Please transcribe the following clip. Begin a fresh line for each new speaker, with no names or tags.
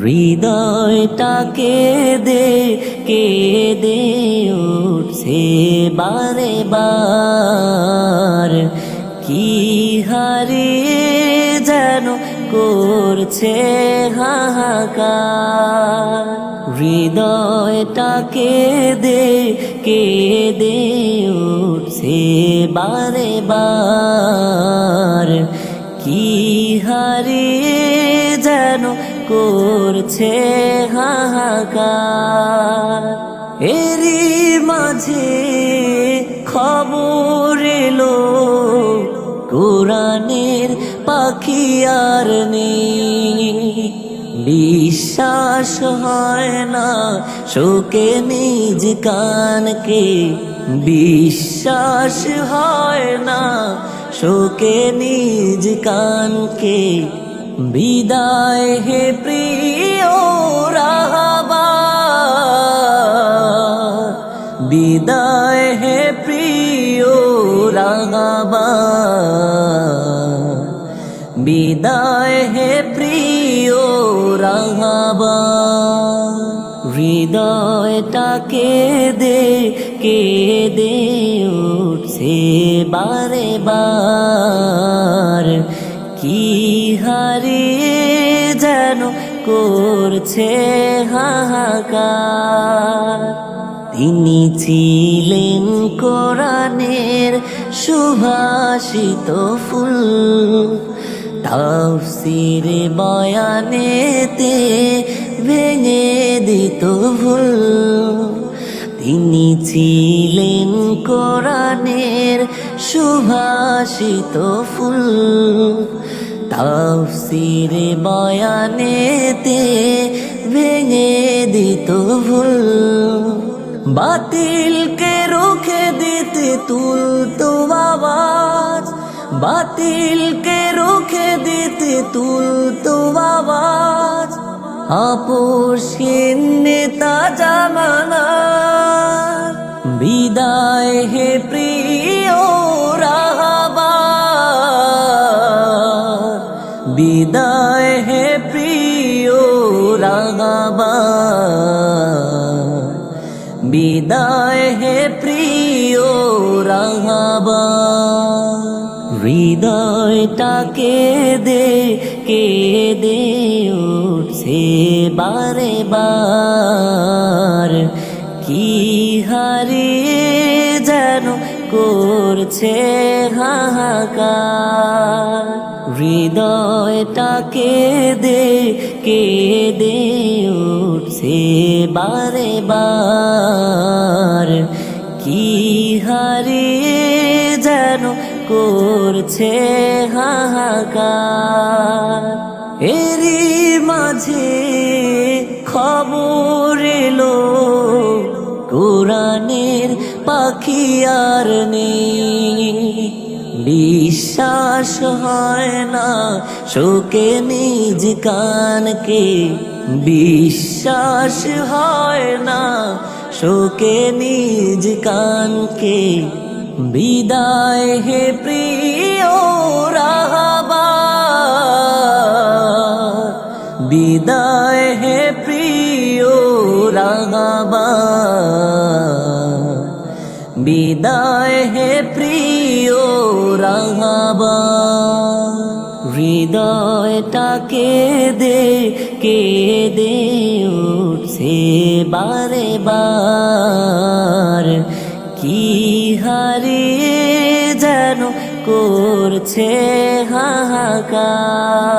হৃদয়টাকে দে কে দে উঠছে বারে বার কি হারিয়ে যেন করছে হাহাকার। হৃদয়টাকে দে কে দে উঠছে বারে বার কি হারিয়ে যেন করছে হাহাকার। এরই মাঝে খবর এলো, কোরআনের পাখি আর নেই। বিশ্বাস হয় না শোকে নিজ কানকে। বিশ্বাস হয় না শোকে নিজ কানকে। বিদায় হে প্রিয় রাহাবা। বিদায় হে প্রিয় রাগাবা বিদায় হে প্রিয় রাগাবা হৃদয়টাকে দে কে দে উঠছে বারে বার। কি হারিয়ে যেন করছে হাহাকার? তিনি ছিলেন কোরআনের সুভাষিত ফুল। তাফসির বয়ানেতে ভেঙে দিত ভুল। তিনি ছিলেন কোরআনের সুভাষিত ফুল। তাফসির বয়ানেতে ভেঙে দিত ভুল। বাতিলকে রুখে দিতে তুলতো আওয়াজ। বাতিলকে রুখে দিতে তুলতো আওয়াজ। আপোষহীন নেতা জামানা বিদায় হে প্রিয় রাহাবা বিদায় হে প্রিয় রাগাবা বিদায় হে প্রিয় রাগাবা হৃদয়টাকে দে কে দে উঠছে বারে বার কি হারিয়ে যেন করছে হাহাকার। হৃদয়টাকে দে কে দে উঠছে বারে বার কি হারিয়ে করছে হাহাকার। এরই মাঝে খবর এলো, কোরআনের পাখি আর নেই। বিশ্বাস হয় না শোকে নিজ কানকে। বিশ্বাস হয় না শোকে নিজ কানকে। বিদায় হে প্রিয় রাহাবা। বিদায় হে প্রিয় রাগাবা বিদায় হে প্রিয় রাগাবা হৃদয়টাকে দে কে দে উঠছে বারে বার। কি হারে যেন করছে হাহাকার?